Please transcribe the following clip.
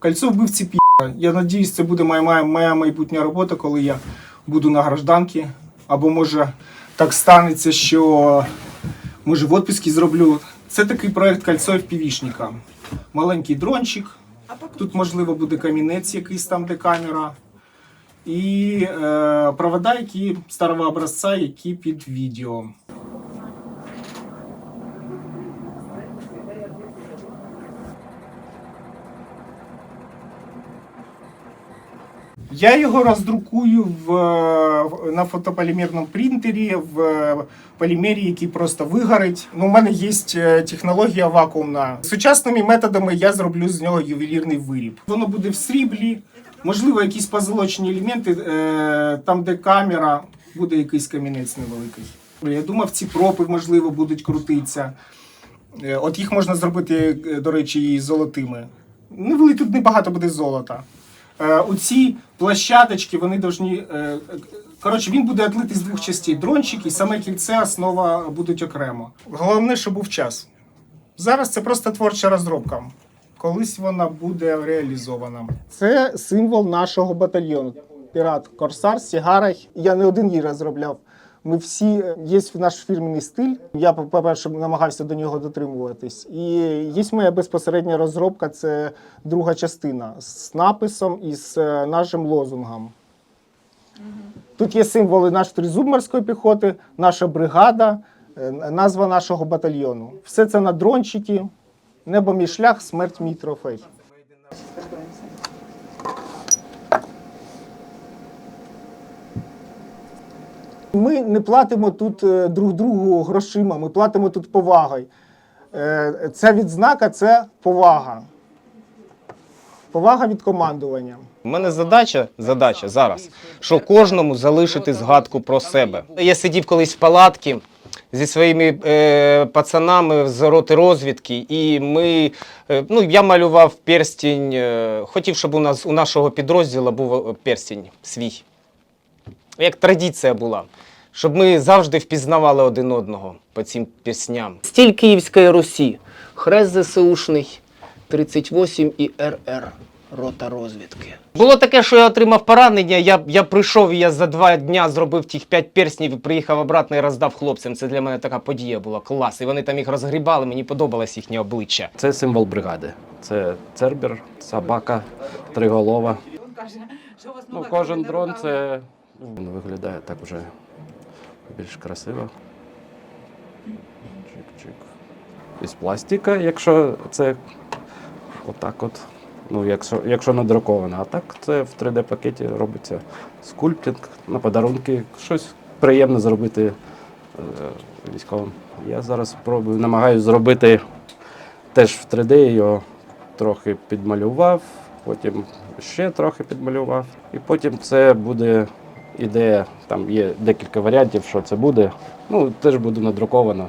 Кольцо вбивці пі. Я надіюсь, це буде моя, моя, моя майбутня робота, коли я буду на гражданці. Або може так станеться, що може в відпуску зроблю. Це такий проект кольцо впівішника. Маленький дрончик. Тут, можливо, буде камінець якийсь там, де камера. І е, провода, які старого образця, які під відео. Я його роздрукую в, на фотополімерному принтері в полімері, який просто вигорить. Ну, у мене є е, технологія вакуумна. Сучасними методами я зроблю з нього ювелірний виріб. Воно буде в сріблі, можливо, якісь позолочені елементи, е, там, де камера, буде якийсь камінець невеликий. Я думав, ці пропи, можливо, будуть крутитися. Е, От їх можна зробити, до речі, і золотими. Ну, тут небагато буде золота. Е, ці площадочки, вони должні. е, Коротше, він буде атлити з двох частей. Дрончик і саме кільце, основа будуть окремо. Головне, щоб був час. Зараз це просто творча розробка. Колись вона буде реалізована. Це символ нашого батальйону. Пірат Корсар, Сігарай. Я не один її розробляв. Ми всі є наш фірменний стиль. Я, по-перше, намагався до нього дотримуватись. І є моя безпосередня розробка це друга частина з написом і з е, нашим лозунгом. Тут є символи нашої тризуб морської піхоти, наша бригада, е, назва нашого батальйону. Все це на дрончики. Небо мій шлях, смерть мій трофей. Ми не платимо тут е, друг другу грошима, ми платимо тут повагою. Е, Ця відзнака це повага. Повага від командування. У мене задача, задача зараз, що кожному залишити згадку про себе. Я сидів колись в палатці зі своїми е, пацанами з роти розвідки, і ми, е, ну, я малював перстінь, е, хотів, щоб у нас у нашого підрозділу був е, перстінь свій. Як традиція була. Щоб ми завжди впізнавали один одного по цим пісням. Стіль Київської Русі, хрест ЗСУшний, 38 і РР. Рота розвідки. Було таке, що я отримав поранення. Я, я прийшов і я за два дня зробив тих п'ять перснів і приїхав обратно і роздав хлопцям. Це для мене така подія була клас. І вони там їх розгрібали, мені подобалось їхнє обличчя. Це символ бригади. Це цербер, собака, триголова. Ну, кожен дрон це він виглядає так вже більш красиво. Чик-чик. Із пластика, якщо це отак от. Ну, якщо, якщо надруковано, а так це в 3D-пакеті робиться скульптинг на подарунки, щось приємне зробити е, військовим. Я зараз спробую, намагаюся зробити теж в 3D його трохи підмалював, потім ще трохи підмалював. І потім це буде ідея, там є декілька варіантів, що це буде. Ну, теж буде надруковано.